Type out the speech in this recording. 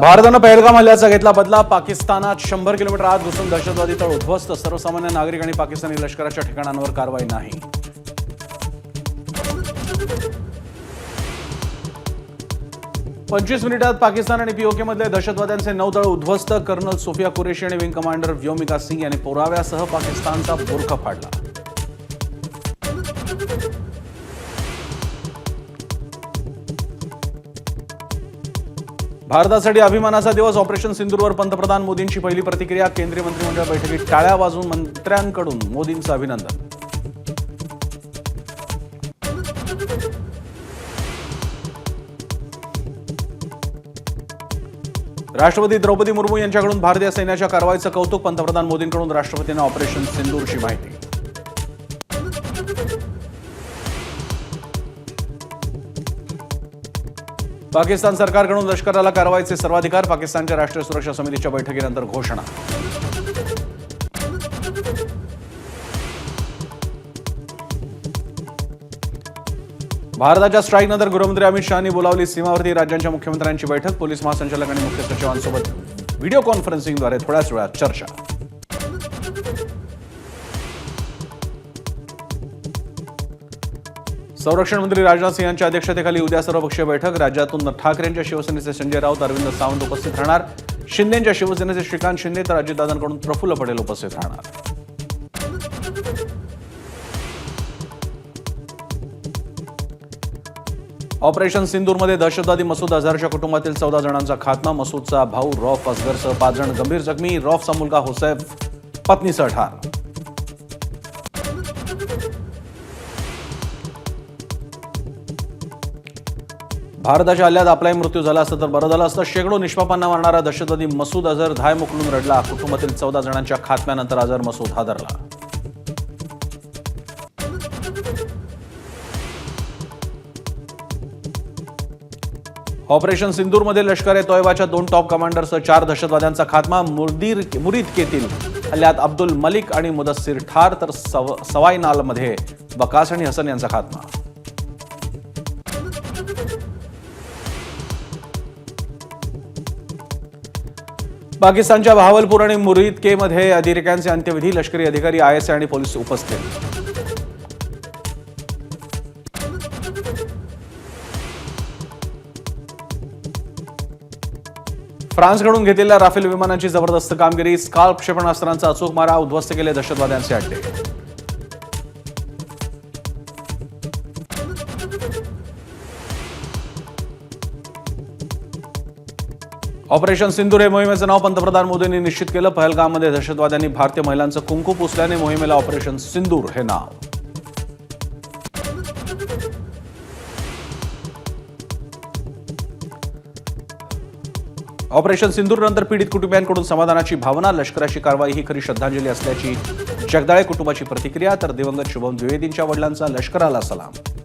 भारतानं पहलगाम हल्ल्याचा घेतला बदला. पाकिस्तानात शंभर किलोमीटर आत घुसून दहशतवादी तळ उद्ध्वस्त. सर्वसामान्य नागरिक आणि पाकिस्तानी लष्कराच्या ठिकाणांवर कारवाई नाही. पंचवीस मिनिटात पाकिस्तान आणि पीओके मधले दहशतवाद्यांचे नऊ तळ उद्ध्वस्त. कर्नल सोफिया कुरेशी आणि विंग कमांडर व्योमिका सिंग यांनी पुराव्यासह पाकिस्तानचा बुरखा फाडला. भारतासाठी अभिमानाचा दिवस. ऑपरेशन सिंदूरवर पंतप्रधान मोदींची पहिली प्रतिक्रिया. केंद्रीय मंत्रिमंडळ बैठकीत टाळ्या वाजून मंत्र्यांकडून मोदींचं अभिनंदन. राष्ट्रपती द्रौपदी मुर्मू यांच्याकडून भारतीय सैन्याच्या कारवाईचं कौतुक. पंतप्रधान मोदींकडून राष्ट्रपतींना ऑपरेशन सिंदूरची माहिती. पाकिस्तान सरकारकडून लष्कराला कारवाईचे सर्वाधिकार पाकिस्तानच्या राष्ट्रीय सुरक्षा समितीच्या बैठकीनंतर घोषणा. भारताच्या स्ट्राईकनंतर गृहमंत्री अमित शहानी बोलावली. सीमावर्ती राज्यांच्या मुख्यमंत्र्यांची बैठक पोलीस महासंचालक आणि मुख्य सचिवांसोबत. व्हिडिओ कॉन्फरन्सिंगद्वारे थोड्याच वेळात चर्चा. संरक्षण मंत्री राजनाथ सिंह यांच्या अध्यक्षतेखाली उद्या सर्वपक्षीय बैठक. राज्यातून ठाकरेंच्या शिवसेनेचे संजय राऊत अरविंद सावंत उपस्थित राहणार. शिंदेच्या शिवसेनेचे श्रीकांत शिंदे तर अजितदादांकडून प्रफुल्ल पटेल उपस्थित राहणार. ऑपरेशन सिंदूरमध्ये दहशतवादी मसूद अझहरच्या कुटुंबातील चौदा जणांचा खात्मा. मसूदचा भाऊ रॉफ असगरसह पाच जण गंभीर जखमी. रॉफचा मुलगा होसैफ पत्नीसह ठार. भारताच्या हल्ल्यात आपलाही मृत्यू झाला असता तर बरं झालं असतं. शेकडो निष्पापांना मारणारा दहशतवादी मसूद अझहर धाय मोकलून रडला. कुटुंबातील चौदा जणांच्या खात्म्यानंतर अझहर मसूद हादरला. ऑपरेशन सिंदूरमध्ये लष्कर ए तोयबाच्या दोन टॉप कमांडरसह चार दहशतवाद्यांचा खात्मा. मुर्दीर मुरीद केतील. हल्ल्यात अब्दुल मलिक आणि मुदस्सीर ठार तर सव सवाई नालमध्ये बकास आणि हसन यांचा खात्मा. पाकिस्तानच्या भावलपूर आणि मुरीद के मध्ये अतिरेक्यांचे अंत्यविधी लष्करी अधिकारी आयएसए आणि पोलीस उपस्थित. फ्रान्सकडून घेतलेल्या राफेल विमानांची जबरदस्त कामगिरी स्काल्प क्षेपणास्त्रांचा अचूक मारा उद्ध्वस्त केले दहशतवाद्यांचे अड्डे. ऑपरेशन सिंदूर हे मोहिमेचं नाव पंतप्रधान मोदींनी निश्चित केलं. पहलगाममध्ये दहशतवाद्यांनी भारतीय महिलांचं कुंकू पुसल्याने मोहिमेला ऑपरेशन सिंदूर हे नाव. ऑपरेशन सिंदूर नंतर पीडित कुटुंबियांकडून समाधानाची भावना लष्कराची कारवाई ही खरी श्रद्धांजली असल्याची जगदाळे कुटुंबाची प्रतिक्रिया तर दिवंगत शुभम द्विवेदींच्या वडिलांचा लष्कराला सलाम.